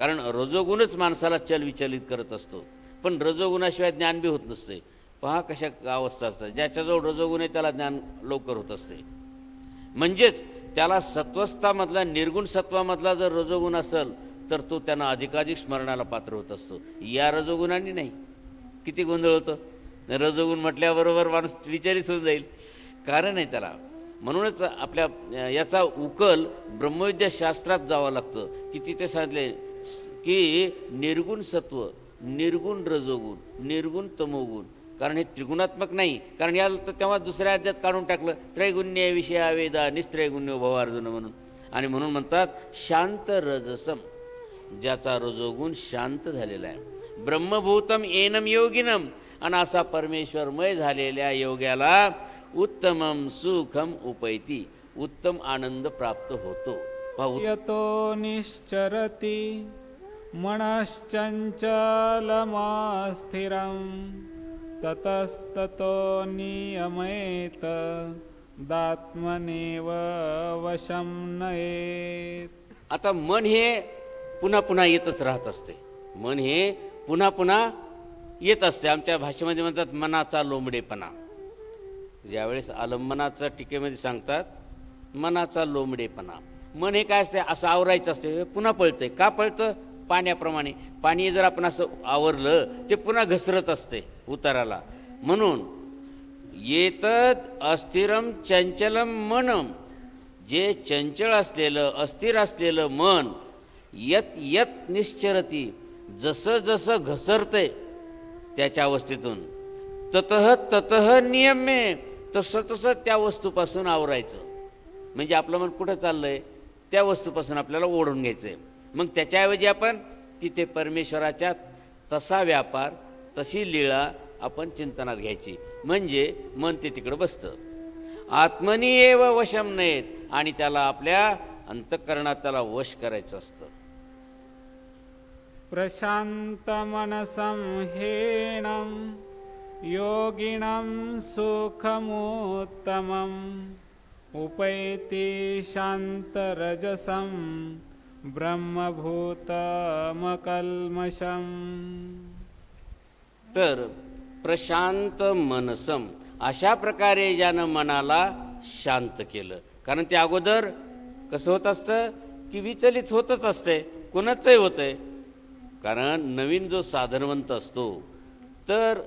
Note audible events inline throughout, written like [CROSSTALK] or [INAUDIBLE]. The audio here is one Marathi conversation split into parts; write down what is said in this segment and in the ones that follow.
कारण रजोगुणच माणसाला चलविचलित करत असतो. पण रजोगुणाशिवाय ज्ञान बी होत नसते. पहा कशा अवस्था असतात. ज्याच्याजवळ रजोगुण आहे त्याला ज्ञान लवकर होत असते. म्हणजेच त्याला सत्वस्थामधला निर्गुण सत्वामधला जर रजोगुण असेल तर तो त्यांना अधिकाधिक स्मरणाला पात्र होत असतो. या रजोगुणांनी नाही. किती गोंधळ होतं. रजोगुण म्हटल्याबरोबर माणूस विचारित होऊन जाईल. कारण आहे त्याला. म्हणूनच आपल्या याचा उकल ब्रह्मविद्याशास्त्रात जावं लागतं. की तिथे सांगितले की निर्गुण सत्व निर्गुण रजोगुण निर्गुण तमोगुण. कारण हे त्रिगुणात्मक नाही. कारण या तर तेव्हा दुसऱ्या अध्यात काढून टाकलं. त्रैगुण्य विषय आवेदा निस्त्रैगुण्य भवार्जुन म्हणून. आणि म्हणून म्हणतात शांत रजसम. ज्याचा रजोगुण शांत झालेला आहे. ब्रह्मभूतम एनम योगिनम. आणि असा परमेश्वरमय झालेल्या योग्याला उत्तमम सुखम उपैती. उत्तम आनंद प्राप्त होतो. निश्चरती। मनश्चञ्चलमास्थिरं ततस्ततो नियमेत दात्मनेव वशं नयेत। आता मन हे पुन्हा पुन्हा येतच राहत असते. मन हे पुन्हा पुन्हा येत असते. आमच्या भाषेमध्ये म्हणतात मनाचा लोंबडेपणा. ज्यावेळेस आलंबनाचं टीकेमध्ये सांगतात मनाचा लोंबडेपणा. मन हे काय असते? असं आवरायचं असते. हे पुन्हा पळतंय. का पळतं? पाण्याप्रमाणे. पाणी जर आपण असं आवरलं ते पुन्हा घसरत असते उताराला. म्हणून येतद अस्थिरम चंचलम मनम. जे चंचल असलेलं अस्थिर असलेलं मन यत यत निश्चरती जसं जसं घसरतंय त्याच्या अवस्थेतून. ततः ततः नियमे तसं तसं त्या वस्तूपासून आवरायचं. म्हणजे आपलं मन कुठं चाललंय? त्या वस्तूपासून आपल्याला ओढून घ्यायचं आहे मग त्याच्याऐवजी आपण तिथे परमेश्वराच्या तसा व्यापार तशी लीळा आपण चिंतनात घ्यायची. म्हणजे मन ते तिकडं बसतं. आत्मनी एव वशम नयेत. आणि त्याला आपल्या अंतःकरणात त्याला वश करायचं असतं. प्रशान्तमनसं योगिणं सुखमोत्तमं सुखमुत्तमम् उपैति शान्तरजसं ब्रह्मभूतमकल्मषम्। तर प्रशांत मनसम अशा प्रकारे ज्यानं मनाला शांत केलं. कारण ते अगोदर कसं होत असतं? की विचलित होतच असते. कोणाचंही होतंय. कारण नवीन जो साधनवंत असतो तर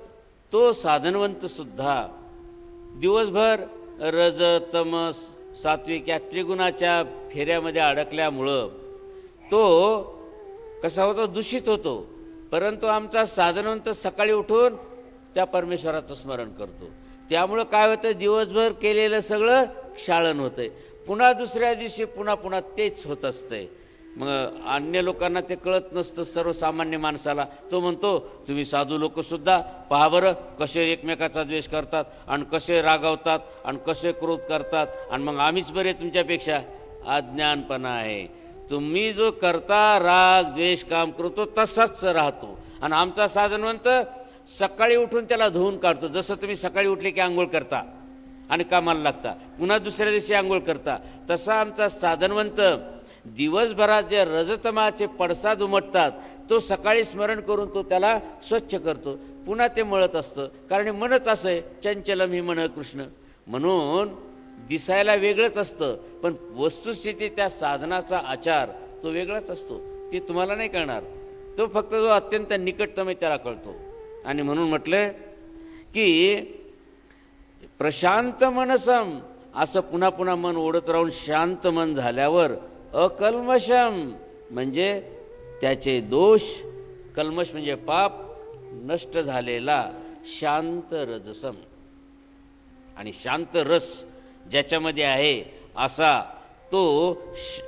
तो साधनवंत सुद्धा दिवसभर रज तमस सात्विक या त्रिगुणाच्या फेऱ्यामध्ये अडकल्यामुळं तो कसा होतो? दूषित होतो. परंतु आमचा साधनवंत सकाळी उठून त्या परमेश्वराचं स्मरण करतो. त्यामुळं काय होतं? दिवसभर केलेलं सगळं क्षाळन होतंय. पुन्हा दुसऱ्या दिवशी पुन्हा पुन्हा तेच होत असतंय. मग अन्य लोकांना ते कळत नसतं. सर्वसामान्य माणसाला तो म्हणतो तुम्ही साधू लोकसुद्धा पहा बरं कसे एकमेकाचा द्वेष करतात आणि कसे रागावतात आणि कसे क्रोध करतात आणि मग आम्हीच बरे तुमच्यापेक्षा. अज्ञानपणा आहे. तुम्ही जो करता राग द्वेष काम करतो तसाच राहतो. आणि आमचा साधनवंत सकाळी उठून त्याला धुवून काढतो. जसं तुम्ही सकाळी उठले की आंघोळ करता आणि कामाला लागता. पुन्हा दुसऱ्या दिवशी आंघोळ करता. तसा आमचा साधनवंत दिवसभरात जे रजतमाचे पडसाद उमटतात तो सकाळी स्मरण करून तो त्याला स्वच्छ करतो. पुन्हा ते मळत असतं. कारण मनच असं आहे. चंचलम ही मन कृष्ण. म्हणून दिसायला वेगळंच असतं पण वस्तुस्थिती त्या साधनाचा आचार तो वेगळाच असतो. ते तुम्हाला नाही कळणार. तो फक्त जो अत्यंत निकटतम आहे त्याला कळतो. आणि म्हणून म्हटलं की प्रशांत मनसम असं पुन्हा पुन्हा मन ओढत राहून शांत मन झाल्यावर अकल्मशम म्हणजे त्याचे दोष कल्मश म्हणजे पाप नष्ट झालेला शांत रजसम. आणि शांत रस ज्याच्यामध्ये आहे असा तो श-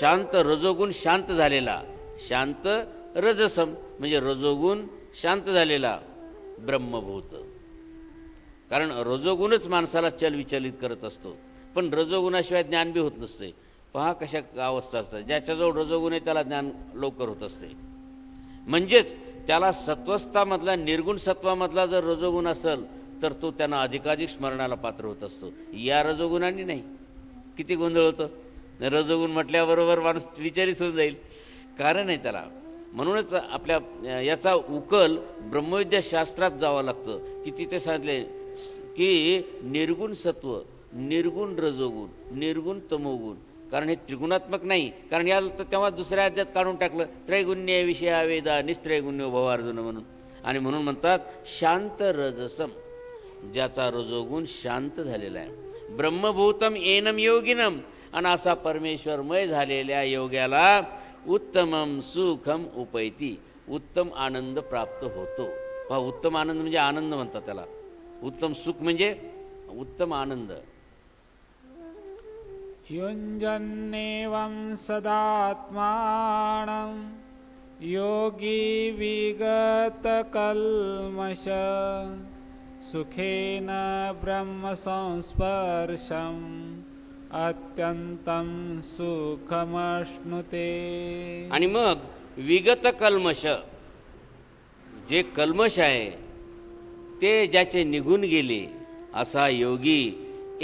शांत रजोगुण शांत झालेला. शांत रजसम म्हणजे रजोगुण शांत झालेला ब्रह्मभूत. कारण रजोगुणच माणसाला चल विचलित करत असतो. पण रजोगुणाशिवाय ज्ञान बी होत नसते. पहा कशा अवस्था असतात. ज्याच्याजवळ रजोगुण आहे त्याला ज्ञान लवकर होत असते. म्हणजेच त्याला सत्वस्थामधला निर्गुण सत्वामधला जर रजोगुण असेल तर तो त्यांना अधिकाधिक स्मरणाला पात्र होत असतो. या रजोगुणांनी नाही. किती गोंधळ होतं. रजोगुण म्हटल्याबरोबर माणूस विचारित होऊन जाईल. कारण आहे त्याला. म्हणूनच आपल्या याचा उकल ब्रह्मविद्याशास्त्रात जावं लागतं. की तिथे सांगितले की निर्गुण सत्व निर्गुण रजोगुण निर्गुण तमोगुण. कारण हे त्रिगुणात्मक नाही. कारण याला तर तेव्हा दुसऱ्या अध्यात काढून टाकलं. त्रैगुण्य विषया वेदा निस्त्रैगुण्य भवार्जुन म्हणून. आणि म्हणून म्हणतात शांत रजसम. ज्याचा रजोगुण शांत झालेला आहे. ब्रह्मभूतम एनम योगिनम. आणि असा परमेश्वरमय झालेल्या योग्याला उत्तमम सुखम उपैती. उत्तम आनंद प्राप्त होतो. पहा उत्तम आनंद म्हणजे आनंद म्हणतात त्याला. उत्तम सुख म्हणजे उत्तम आनंद. युञ्जन्नेवं सदात्मानं योगी विगतकल्मष. सुखेन ब्रह्मसंस्पर्शम् अत्यन्तं सुखमश्नुते। आणि मग विगत कल्मश जे कल्मश आहे ते ज्याचे निघून गेले असा योगी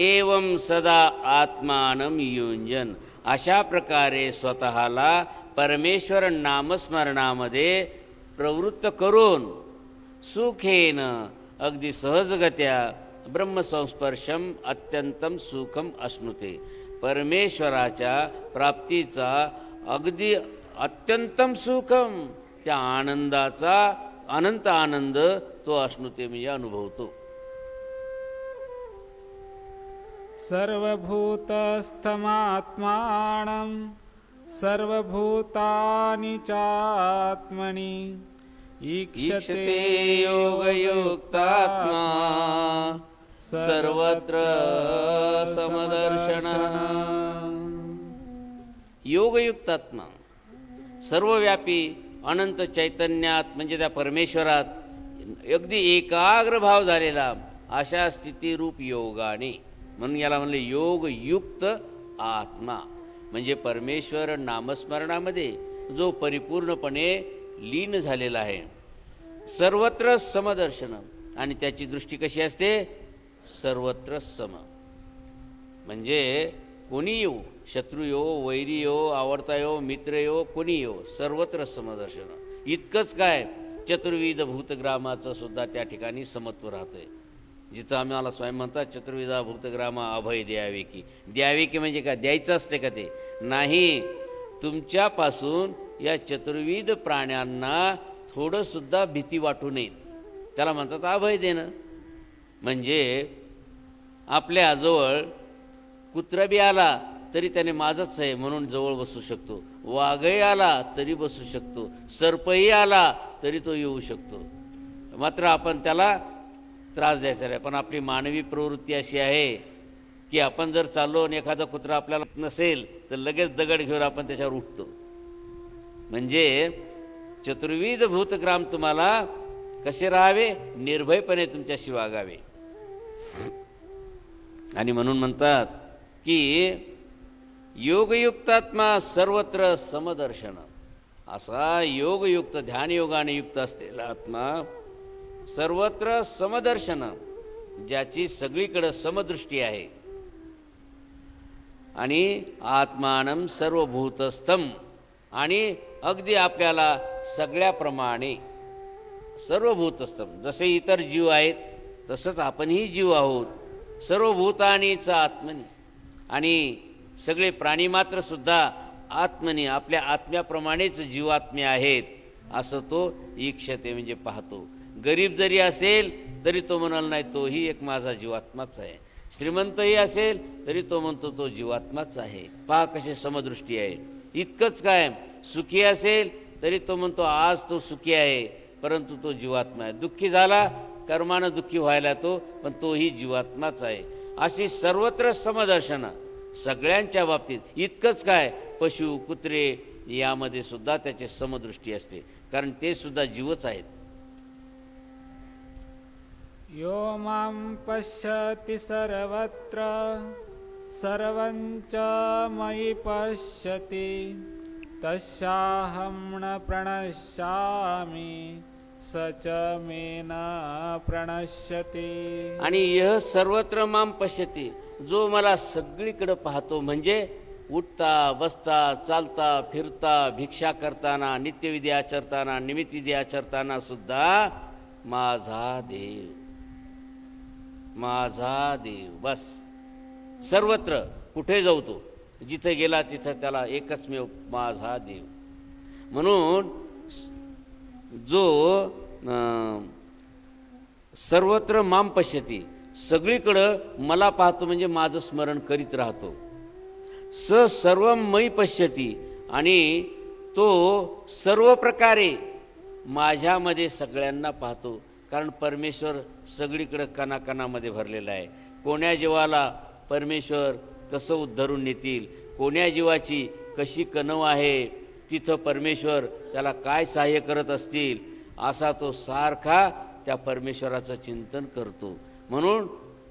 एवं सदा आत्मानम युंजन अशा प्रकारे स्वतःला परमेश्वर नामस्मरणामध्ये प्रवृत्त करून सुखेन अगदी सहजगत्या ब्रह्मसंस्पर्शम अत्यंतम सुखम असणुते परमेश्वराच्या प्राप्तीचा अगदी अत्यंतम सुखम त्या आनंदाचा अनंत आनंद तो असणुते म्हणजे अनुभवतो. सर्वभूतस्थमात्मानं सर्वभूतानि चात्मनि ईक्षते योगयुक्तात्मा सर्वत्र समदर्शन। योगयुक्तात्मा सर्वव्यापी अनंत चैतन्यात म्हणजे त्या परमेश्वरात अगदी एकाग्र भाव झालेला अशा स्थितीरूप योगाने. म्हणून याला म्हणले योगयुक्त आत्मा. म्हणजे परमेश्वर नामस्मरणामध्ये जो परिपूर्णपणे लीन झालेला आहे. सर्वत्र समदर्शन. आणि त्याची दृष्टी कशी असते? सर्वत्र सम. म्हणजे कोणी येऊ? शत्रू येऊ वैरी येऊ आवडता येऊ मित्र येऊ कोणी येऊ? सर्वत्र समदर्शन. इतकंच काय? चतुर्विध भूतग्रामाचं सुद्धा त्या ठिकाणी समत्व राहतंय. जिथं आम्हाला स्वयं म्हणतात चतुर्विधा भूतग्रामा अभय द्यावे की द्यावे की म्हणजे काय? द्यायचं असते का ते? नाही. तुमच्यापासून या चतुर्विध प्राण्यांना थोडंसुद्धा भीती वाटू नये. त्याला म्हणतात अभय देणं. म्हणजे आपल्याजवळ कुत्रा बी आला तरी त्याने माझंच आहे म्हणून जवळ बसू शकतो. वाघही आला तरी बसू शकतो. सर्पही आला तरी तो येऊ शकतो. मात्र आपण त्याला त्रास द्यायचा नाही. पण आपली मानवी प्रवृत्ती अशी आहे की आपण जर चाललो आणि एखादा कुत्रा आपल्याला नसेल तर लगेच दगड घेऊन आपण त्याच्यावर उठतो. म्हणजे चतुर्विध भूतग्राम तुम्हाला कसे राहावे? निर्भयपणे तुमच्याशी वागावे. आणि म्हणून म्हणतात की योगयुक्तात्मा सर्वत्र समदर्शन. असा योगयुक्त ध्यानयोगाने युक्त असलेला आत्मा सर्वत्र समदर्शन ज्याची सगळीकडं समदृष्टी आहे. आणि आत्मानं सर्वभूतस्थम आणि अगदी आपल्याला सगळ्याप्रमाणे सर्वभूतस्थम जसे इतर जीव आहेत तसंच आपणही जीव आहोत. सर्व भूतानीचा आत्मनी आणि सगळे प्राणी आत्मनी आपल्या आत्म्याप्रमाणेच जीवात्मे आहेत असं तो इक्षते म्हणजे पाहतो. गरीब जरी असेल तरी तो म्हणाल नाही तोही एक माझा जीवात्माच आहे. श्रीमंतही असेल तरी तो म्हणतो तो जीवात्माच आहे. पहा कशी समदृष्टी आहे. इतकंच काय सुखी असेल तरी तो म्हणतो आज तो सुखी आहे परंतु तो जीवात्मा आहे. दुःखी झाला कर्मानं दुःखी व्हायला तो पण तोही जीवात्माच आहे. अशी सर्वत्र समदर्शन सगळ्यांच्या बाबतीत. इतकंच काय पशु कुत्रे यामध्ये सुद्धा त्याची समदृष्टी असते. कारण ते सुद्धा जीवच आहेत. यो मां पश्यति सर्वत्र सर्वं च मयि पश्यति। तस्याहं न प्रणश्यामि स च मे न प्रणश्यति। आणि यह सर्वत्र माम पश्यती जो मला सगळीकडे पाहतो म्हणजे उठता बसता चालता फिरता भिक्षा करताना नित्यविधी आचरताना निमित्तविधी आचरताना सुद्धा माझा देव माझा देव बस. सर्वत्र कुठे जाऊ तो? जिथं गेला तिथं त्याला एकच मेव माझा देव. म्हणून जो सर्वत्र माम पश्यती सगळीकडं मला पाहतो म्हणजे माझं स्मरण करीत राहतो. स सर्व मयी पश्यती आणि तो सर्व प्रकारे माझ्यामध्ये सगळ्यांना पाहतो. कारण परमेश्वर सगळीकडं कणाकणामध्ये भरलेला आहे. कोण्या जीवाला परमेश्वर कसं उद्धरून नेतील? कोण्या जीवाची कशी कणव आहे? तिथं परमेश्वर त्याला काय सहाय्य करत असतील? असा तो सारखा त्या परमेश्वराचं चिंतन करतो. म्हणून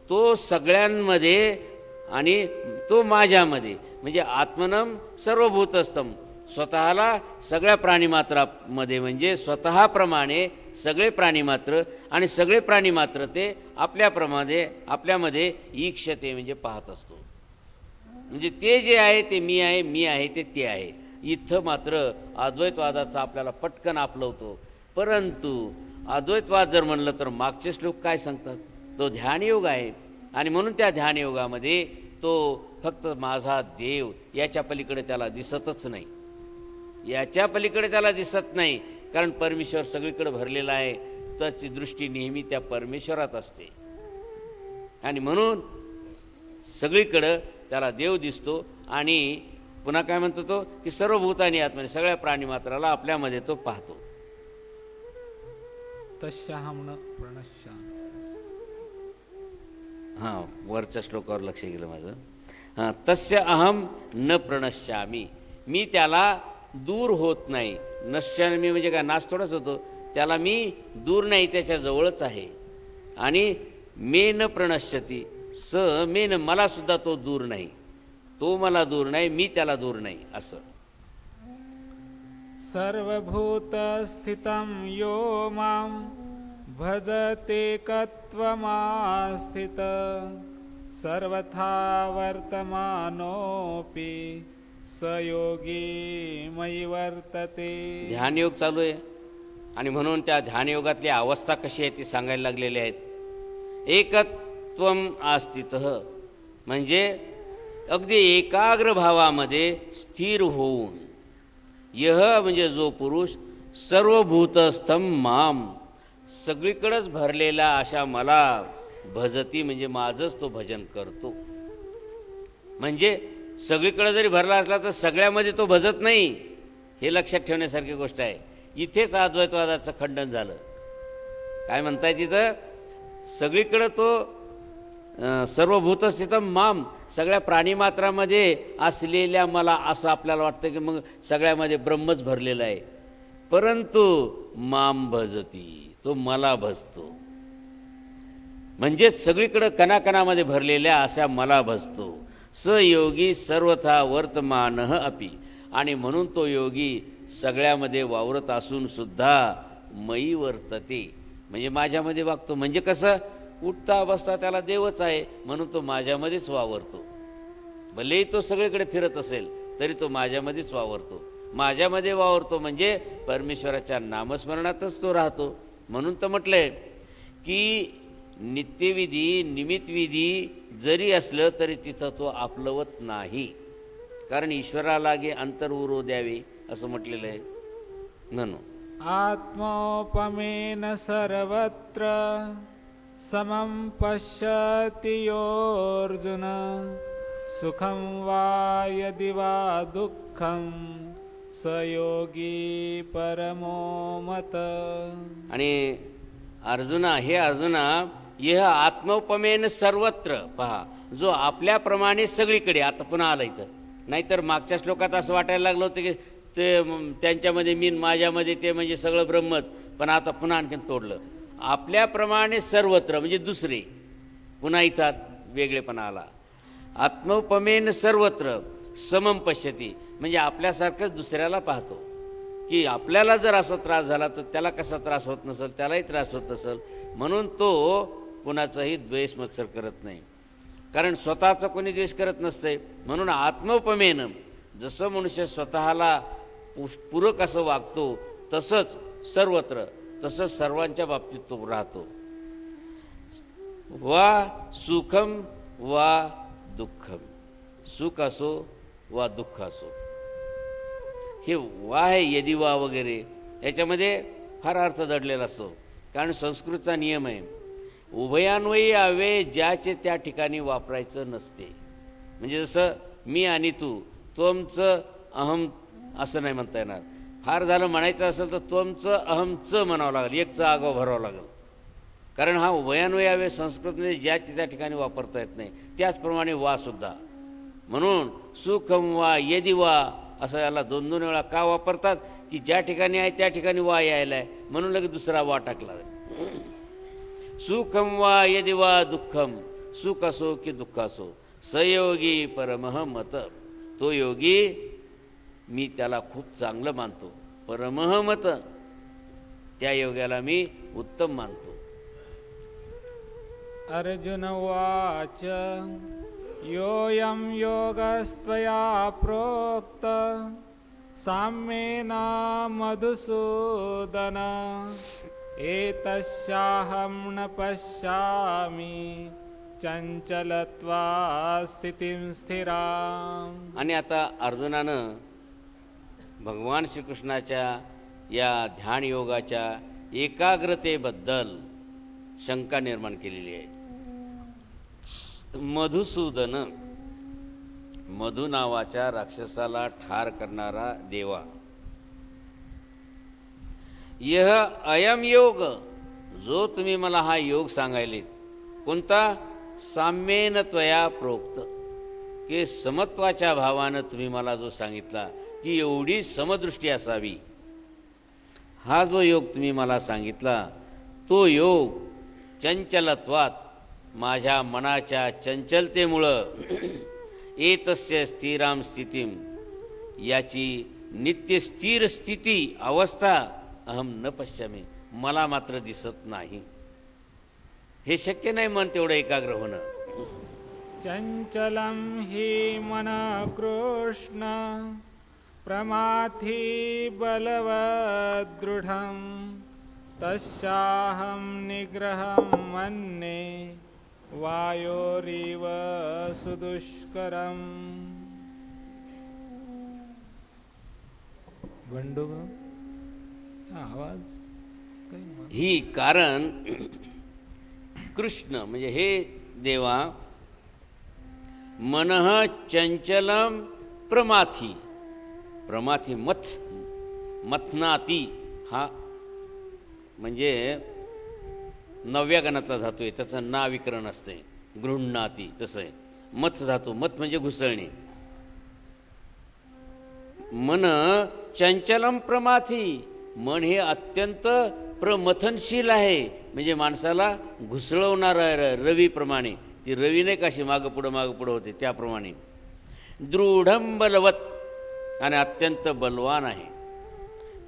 तो सगळ्यांमध्ये आणि तो माझ्यामध्ये म्हणजे आत्मनम सर्वभूतस्तम स्वतःला सगळ्या प्राणीमात्रामध्ये म्हणजे स्वतःप्रमाणे सगळे प्राणीमात्र आणि सगळे प्राणीमात्र ते आपल्याप्रमाणे आपल्यामध्ये ईक्षते म्हणजे पाहत असतो. म्हणजे ते जे आहे ते मी आहे मी आहे ते ते आहे. इथं मात्र अद्वैतवादाचा आपल्याला पटकन आपलवतो. परंतु अद्वैतवाद जर म्हणलं तर मागचे श्लोक काय सांगतात? तो ध्यानयोग आहे. आणि म्हणून त्या ध्यानयोगामध्ये तो फक्त माझा देव याच्या पलीकडे त्याला दिसतच नाही. याच्या पलीकडे त्याला दिसत नाही. कारण परमेश्वर सगळीकडे भरलेला आहे. त्याची दृष्टी नेहमी त्या परमेश्वरात असते. आणि म्हणून सगळीकडं त्याला देव दिसतो आणि पुन्हा काय म्हणतो तो की सर्व भूतानी आत्म्याने सगळ्या प्राणीमात्राला आपल्यामध्ये तो पाहतो. हां वरच्या श्लोकावर लक्ष गेलं माझं. हां तस्य अहम न प्रणश्यामी. मी त्याला दूर होत नाही. नश्यामी म्हणजे काय नाश थोडाच होतो. त्याला मी दूर नाही त्याच्या जवळच आहे. आणि मे न प्रणश्यती. स मे न मला सुद्धा तो दूर नाही. तो मला दूर नाही मी त्याला दूर नाही असं. सर्वभूतस्थितं यो मां भजतेकत्वमास्थित। सर्वथा वर्तमानोऽपि स योगी मयि वर्तते। ध्यानयोग चालू आहे. आणि म्हणून त्या ध्यानयोगातली अवस्था कशी आहे ती सांगायला लागलेली आहेत. त्वम आस्थित म्हणजे अगदी एकाग्र भावामध्ये स्थिर होऊन यह म्हणजे जो पुरुष सर्वभूतस्थम माम सगळीकडंच भरलेला अशा मला भजती म्हणजे माझंच तो भजन करतो. म्हणजे सगळीकडं जरी भरला असला तर सगळ्यामध्ये तो भजत नाही हे लक्षात ठेवण्यासारखी गोष्ट आहे. इथेच अद्वैतवादाचं खंडन झालं. काय म्हणताय तिथं? सगळीकडं तो सर्वभूतस्थितम माम. सगळ्या प्राणीमात्रामध्ये असलेल्या मला असं आपल्याला वाटतं की मग सगळ्यामध्ये ब्रह्मच भरलेलं आहे. परंतु माम भजती तो मला भजतो. म्हणजेच सगळीकडं कणाकणामध्ये भरलेल्या अशा मला भजतो. स योगी सर्वथा वर्तमान अपि. आणि म्हणून तो योगी सगळ्यामध्ये वावरत असून सुद्धा मयी वर्तते. म्हणजे माझ्यामध्ये वागतो. म्हणजे कसं? उठता बसता त्याला देवच आहे म्हणून तो माझ्यामध्येच वावरतो. भलेही तो सगळीकडे फिरत असेल तरी तो माझ्यामध्येच वावरतो. माझ्यामध्ये वावरतो म्हणजे परमेश्वराच्या नामस्मरणातच तो राहतो. म्हणून तर म्हटलंय की नित्यविधी निमित्तविधी जरी असलं तरी तिथं तो आपलवत नाही. कारण ईश्वरालागे अंतर उरो द्यावे असं म्हटलेलं आहे. म्हणून. आत्मोपमेन सर्वत्र. समं पश्यति योऽर्जुन सुखं वा यदि वा दुःखं स योगी परमो मत। आणि अर्जुना हे अर्जुना यह आत्मोपमेन सर्वत्र पहा जो आपल्याप्रमाणे सगळीकडे आता पुन्हा आलं इथं. नाहीतर मागच्या श्लोकात असं वाटायला लागलं होतं की ते त्यांच्यामध्ये मी माझ्यामध्ये ते म्हणजे सगळं ब्रह्मच पण आता पुन्हा आणखीन तोडलं. आपल्याप्रमाणे सर्वत्र म्हणजे दुसरे पुन्हा इथं वेगळेपणा आला आत्मोपमेन सर्वत्र समम पश्यती. म्हणजे आपल्यासारखंच दुसऱ्याला पाहतो. की आपल्याला जर असा त्रास झाला तर त्याला कसा त्रास होत नसेल त्यालाही त्रास होत नसेल म्हणून तो कुणाचाही द्वेष मत्सर करत नाही. कारण स्वतःचा कोणी द्वेष करत नसते म्हणून आत्मोपमेन जसं मनुष्य स्वतःला पूरक असं वागतो तसंच सर्वत्र तसंच सर्वांच्या बाबतीत तो राहतो. वा सुखम वा दुःखम. सुख असो वा दुःख असो. हे वा आहे यदि वा वगैरे याच्यामध्ये फार अर्थ दडलेला असतो. कारण संस्कृतचा नियम आहे उभयान्वयी आवे ज्याचे त्या ठिकाणी वापरायचं नसते. म्हणजे जसं मी आणि तू तुमचं अहम असं नाही म्हणता येणार. फार झालं म्हणायचं असेल तर तुमचं अहमचं म्हणावं लागेल एकचं आगाव भरावं लागेल. कारण हा उभयान्वयी संस्कृतने ज्याची त्या ठिकाणी वापरता येत नाही त्याचप्रमाणे वा सुद्धा. म्हणून सुखम वा यदि वा असं याला दोन दोन वेळा का वापरतात? की ज्या ठिकाणी आहे त्या ठिकाणी वा यायला आहे म्हणून लगेच दुसरा वा टाकला. सुखम वा यदि वा दुःखम सुख असो की दुःख असो सयोगी परमह मत. तो योगी मी त्याला खूप चांगलं मानतो. परमह मत त्या योग्याला मी उत्तम मानतो. अर्जुन उवाच योऽयं योगस्त्वया प्रोक्त साम्येन मधुसूदन एतस्याहं न पश्यामि चञ्चलत्वा स्थितिं स्थिराम्। आणि आता अर्जुनानं भगवान श्रीकृष्णाच्या या ध्यान योगाच्या एकाग्रतेबद्दल शंका निर्माण केलेली आहे. मधुसूदन मधु नावाच्या राक्षसाला ठार करणारा देवा. यह अयम योग जो तुम्ही मला हा योग सांगायले कोणता? साम्येन त्वया प्रोक्त. की समत्वाच्या भावानं तुम्ही मला जो सांगितला की एवढी समदृष्टी असावी. हा जो योग तुम्ही मला सांगितला तो योग चंचलत्वात माझ्या मनाच्या चंचलतेमुळं [CLEARS THROAT] एतस्य स्थिराम स्थितीम याची नित्य स्थिर स्थिती अवस्था अहम न पश्चामी मला मात्र दिसत नाही. हे शक्य नाही मन तेवढं एकाग्र होणं. चञ्चलं हि मनः कृष्ण. प्रमाथि बलवदृढं तस्याहं निग्रहं मन्ये वायोरिव सुदुष्करम्। हा, आवाज? ही कारण कृष्ण म्हणजे हे देवा मनः चंचलम प्रमाथी. प्रमाथी मथ मथनाती हा म्हणजे नवव्या गणातला धातू आहे त्याचं नाविकरण असते. गृहणाती तसं आहे. मथ धातू मथ म्हणजे घुसळणे. मन चंचलम प्रमाथी मन हे अत्यंत प्रमथनशील आहे. म्हणजे माणसाला घुसळवणार आहे रवीप्रमाणे ती रवी नाही काशी मागं पुढं मागं पुढं होते त्याप्रमाणे. दृढम बलवत आणि अत्यंत बलवान आहे.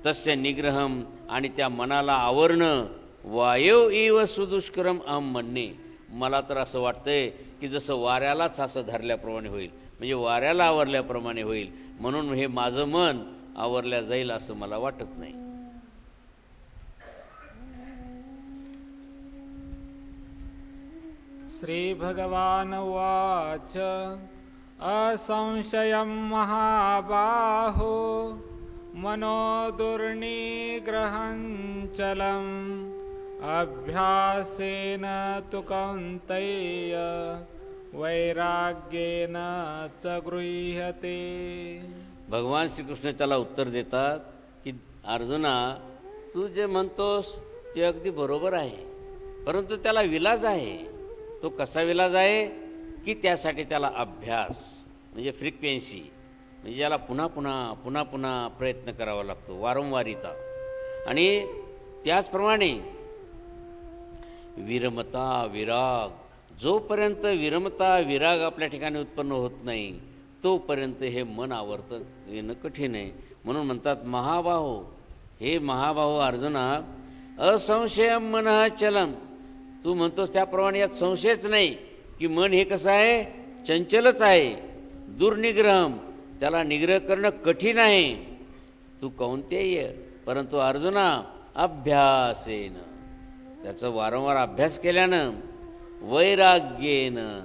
तस्य निग्रहम आणि त्या मनाला आवरणं वायव इव सुदुष्करम अहम म्हणणे मला तर असं वाटतंय की जसं वाऱ्यालाच असं धरल्याप्रमाणे होईल म्हणजे वाऱ्याला आवरल्याप्रमाणे होईल म्हणून हे माझं मन आवरल्या जाईल असं मला वाटत नाही. श्रीभगवान् उवाच असंशयं महाबाहो मनो दुर्निग्रहं अभ्यासेन तु कौन्तेय वैराग्येन च गृह्यते। भगवान श्रीकृष्ण त्याला उत्तर देतात की अर्जुना तू जे म्हणतोस ते अगदी बरोबर आहे परंतु त्याला विलाज आहे. तो कसा विलाज आहे? की त्यासाठी त्याला अभ्यास म्हणजे फ्रिक्वेन्सी म्हणजे ज्याला पुन्हा पुन्हा पुन्हा पुन्हा प्रयत्न करावा लागतो वारंवारिता. आणि त्याचप्रमाणे विरमता विराग जोपर्यंत विरमता विराग आपल्या ठिकाणी उत्पन्न होत नाही तोपर्यंत हे मन आवर्तन येणं कठीण आहे. म्हणून म्हणतात महाबाहो. हे महाबाहो अर्जुना असंशयम मन चलम. तू म्हणतोस त्याप्रमाणे यात संशयच नाही. की मन हे कसं आहे? चंचलच आहे. दुर्निग्रहम त्याला निग्रह करणं कठीण आहे. तू कौंतेय. परंतु अर्जुना अभ्यासेन. त्याचं वारंवार अभ्यास केल्यानं वैराग्येनं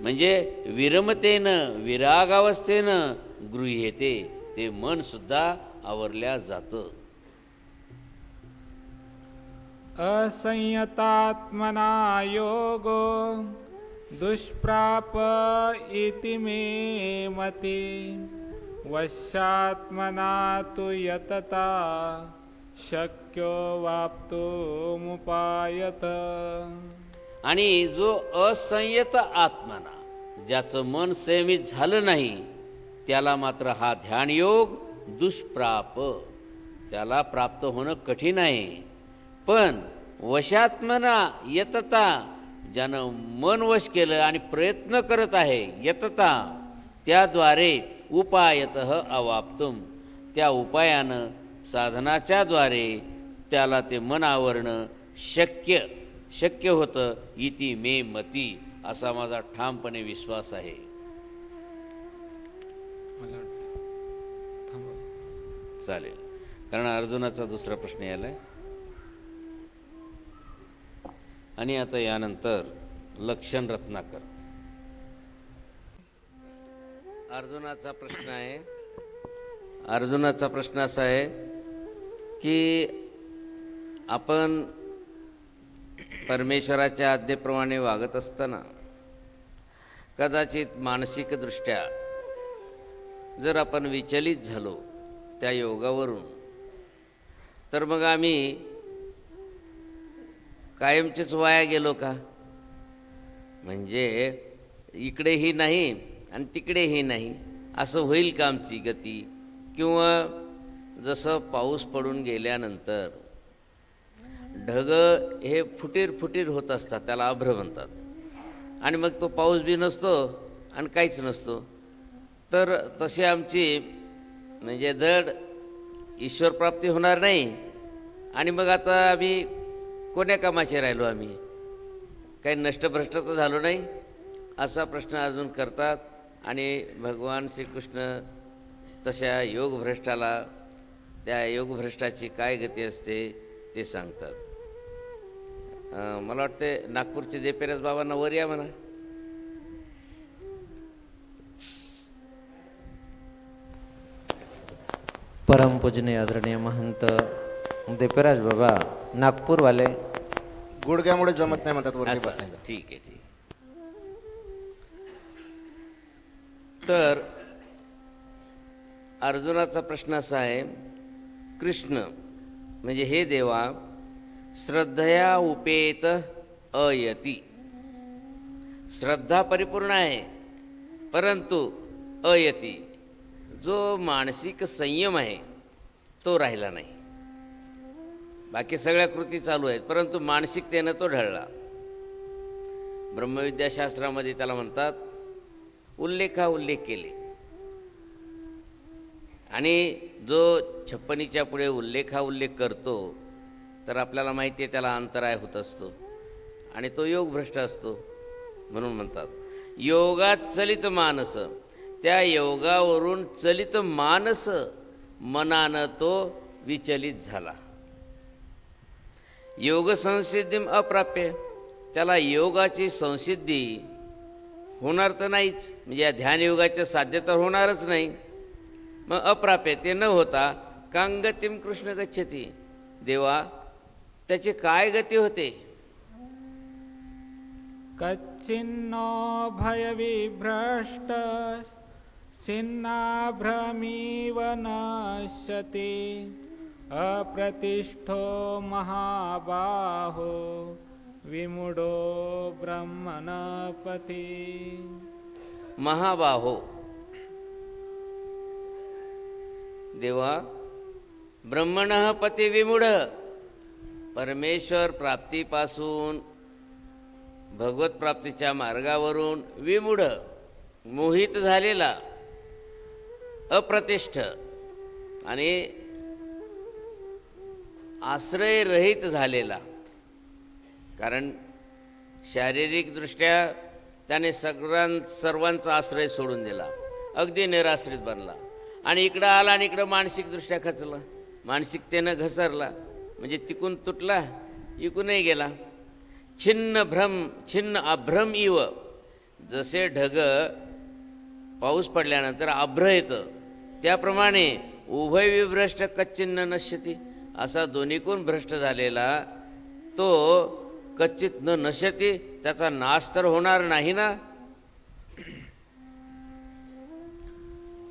म्हणजे विरमतेनं विरागावस्थेनं गृह्यते. ते मन सुद्धा आवरल्या जातं. असंयतात्मना योगो दुष्प्राप इति मे मति वशात्मना तु यतता शक्यो वाप्तुमुपायत आणि जो असंयत आत्माना ज्याचं मन संयमित झालं नाही त्याला मात्र हा ध्यानयोग दुष्प्राप त्याला प्राप्त होणं कठीण आहे. पण वशात्मना यतता ज्यानं मन वश केलं आणि प्रयत्न करत आहे यतता त्याद्वारे उपायत अवाप्तुम त्या उपायानं साधनाच्या द्वारे त्याला ते मन आवरणं शक्य शक्य होतं इति मे मती असा माझा ठामपणे विश्वास आहे मला वाटतं. थांबा. चालेल कारण अर्जुनाचा दुसरा प्रश्न यायलाय आणि आता यानंतर लक्षण रत्नाकर. अर्जुनाचा प्रश्न आहे. अर्जुनाचा प्रश्न असा आहे की आपण परमेश्वराच्या आज्ञेप्रमाणे वागत असताना कदाचित मानसिकदृष्ट्या जर आपण विचलित झालो त्या योगावरून तर मग आम्ही कायमचेच वाया गेलो का? म्हणजे इकडेही नाही आणि तिकडेही नाही. असं होईल का आमची गती? किंवा जसं पाऊस पडून गेल्यानंतर ढग हे फुटीर फुटीर होत असतात त्याला अभ्र म्हणतात. आणि मग तो पाऊस बी नसतो आणि काहीच नसतो. तर तशी आमची म्हणजे जड ईश्वरप्राप्ती होणार नाही. आणि मग आता आम्ही कोण्या कामाचे राहिलो आम्ही? काही नष्टभ्रष्ट तर झालो नाही? असा प्रश्न अजून करतात आणि भगवान श्रीकृष्ण तशा योगभ्रष्टाला त्या योगभ्रष्टाची काय गती असते ते सांगतात. मला वाटते नागपूरचे देपेराज बाबांना वर या म्हणा. परमपूजनीय आदरणीय महंत देपेराज बाबा नागपूरवाले गुडघ्यामुळे जमत नाही म्हणतात वरती असं, बसायला. ठीक आहे ठीक तर अर्जुनाचा प्रश्न असा आहे कृष्ण म्हणजे हे देवा श्रद्धया उपेत अयती. श्रद्धा परिपूर्ण आहे परंतु अयती जो मानसिक संयम आहे तो राहिला नाही. बाकी सगळ्या कृती चालू आहेत परंतु मानसिकतेनं तो ढळला. ब्रह्मविद्याशास्त्रामध्ये त्याला म्हणतात उल्लेखा उल्लेख केले. आणि जो छप्पनीच्या पुढे उल्लेखा उल्लेख करतो तर आपल्याला माहिती आहे त्याला अंतराय होत असतो. आणि तो योग भ्रष्ट असतो म्हणून म्हणतात. योगात चलित मानस त्या योगावरून चलित मानस मनानं तो विचलित झाला. योग संसिद्धी अप्राप्य. त्याला योगाची संसिद्धी होणार तर नाहीच. म्हणजे या ध्यानयोगाचे साध्य तर होणारच नाही. मग अप्राप्य ते न होता कांगतीम कृष्ण गच्छती. देवा त्याची काय गती होते? कच्चिन्नो भयविभ्रष्ट छिन्नाभ्रमीव नश्यति अप्रतिष्ठो महाबाहो विमुडो ब्रह्मणपती। महाबाहो। देवा ब्रह्मण पती विमुढ परमेश्वर प्राप्तीपासून भगवत प्राप्तीच्या मार्गावरून विमुढ मोहित झालेला अप्रतिष्ठ आणि आश्रयरहित झालेला. कारण शारीरिकदृष्ट्या त्याने सगळ्यां सर्वांचा आश्रय सोडून दिला. अगदी निराश्रित बनला. आणि इकडं आला आणि इकडं मानसिकदृष्ट्या खचला. मानसिकतेनं घसरला. म्हणजे तिकून तुटला इकूनही गेला. छिन्न भ्रम छिन्न अभ्रम इव. जसे ढग पाऊस पडल्यानंतर आभ्र येतं. त्याप्रमाणे उभय विभ्रष्ट कच्चिन्न नश्यती. असा दोन्हीकून भ्रष्ट झालेला तो कच्चित न नश्यती त्याचा नाश तर होणार नाही ना?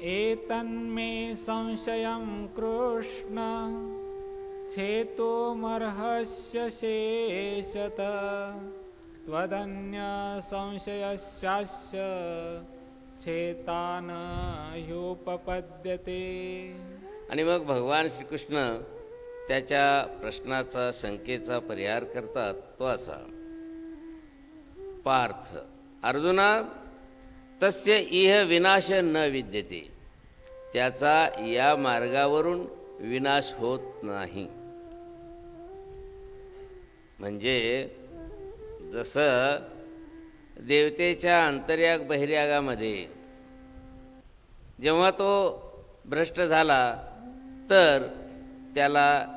एतन्मे संशयं कृष्ण छेतोमर्हस्य शेषत त्वदन्यसंशयस्यास्य छेतान ह्योपपद्यते। आणि मग भगवान श्रीकृष्ण त्याच्या प्रश्नाचा शंकेचा परिहार करतात तो असा. पार्थ अर्जुना तस्य इह विनाश न विद्यते. त्याचा या मार्गावरून विनाश होत नाही. म्हणजे जसं देवतेच्या अंतर्याग बहिर्यागामध्ये जेव्हा तो भ्रष्ट झाला तर त्याला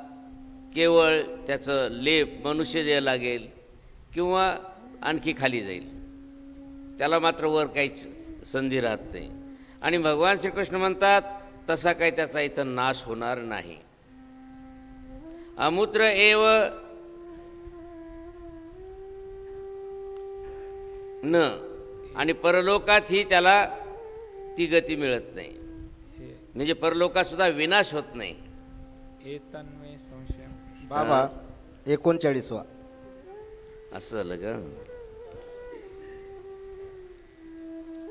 केवळ त्याचं लेप मनुष्य द्यायला लागेल किंवा आणखी खाली जाईल. त्याला मात्र वर काहीच संधी राहत नाही. आणि भगवान श्रीकृष्ण म्हणतात तसा काही त्याचा इथं नाश होणार नाही. अमूत्र एव न. आणि परलोकातही त्याला ती गती मिळत नाही. हे म्हणजे परलोकात सुद्धा विनाश होत नाही. बाबा एकोणचाळीसवा. असं झालं का?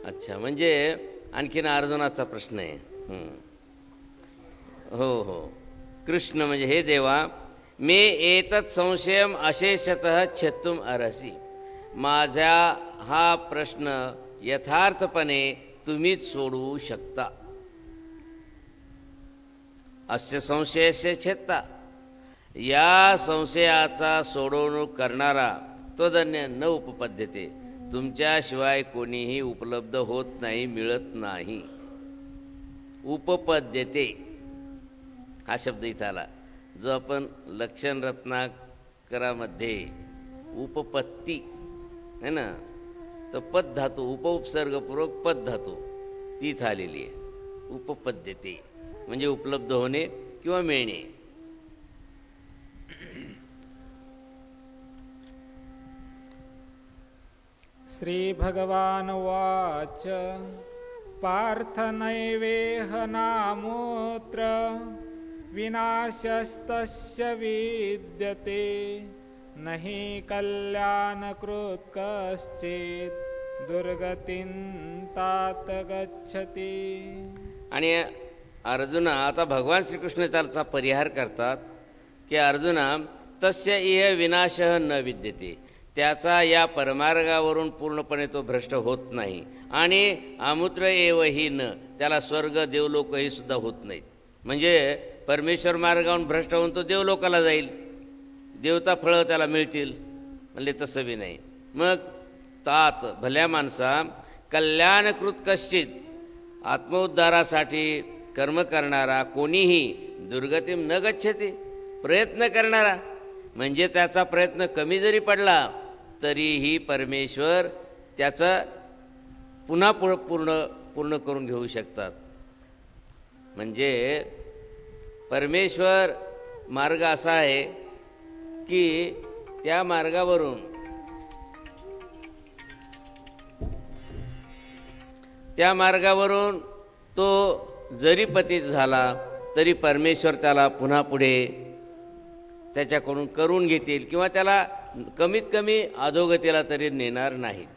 अच्छा म्हणजे आणखीन अर्जुनाचा प्रश्न आहे. हं. हो हो. कृष्ण म्हणजे हे देवा मे एतत् संशयम अशेषत छेतुम अर्हसी. माझा हा प्रश्न यथार्थपणे तुम्हीच सोडवू शकता. अस्य संशयस्य छेत्ता. या संशयाचा सोडवणूक करणारा तो धन्य न उपपद्यते तुमच्याशिवाय कोणीही उपलब्ध होत नाही मिळत नाही. उपपद्यते हा शब्द इथं आला. जो आपण लक्षण रत्नाकरामध्ये उपपत्ती है ना? तर पद धातू उपउपसर्गपूर्वक पद धातू ती आलेली आहे. उपपद्यते म्हणजे उपलब्ध होणे किंवा मिळणे. श्रीभगवानुवाच। पार्थनैवेह नामोऽत्र विनाशस्तस्य विद्यते। न हि कल्याणकृत् कश्चित् दुर्गतिं तात गच्छति। आणि अर्जुना आता भगवान श्रीकृष्ण त्याचा परिहार करतात की अर्जुना तस्य इह विनाश न विद्यते। त्याचा या परमार्गावरून पूर्णपणे तो भ्रष्ट होत नाही. आणि आमूत्र एवही न त्याला स्वर्ग देवलोकही सुद्धा होत नाहीत. म्हणजे परमेश्वर मार्गावरून भ्रष्ट होऊन तो देवलोकाला जाईल. देवता फळं त्याला मिळतील. म्हणले तसं बी नाही. मग तात भल्या माणसा कल्याणकृत कश्चित आत्मोद्धारासाठी कर्म करणारा कोणीही दुर्गतीम न गच्छते प्रयत्न करणारा म्हणजे त्याचा प्रयत्न कमी जरी पडला तरीही परमेश्वर त्याचा पुन्हा पूर्ण पूर्ण पूर्ण करून घेऊ शकतात. म्हणजे परमेश्वर मार्ग असा आहे की त्या मार्गावरून त्या मार्गावरून तो जरी पतित झाला तरी परमेश्वर त्याला पुन्हा पुढे त्याच्याकडून करून घेतील किंवा त्याला कमीत कमी अधोगतीला तरी नेणार नाहीत.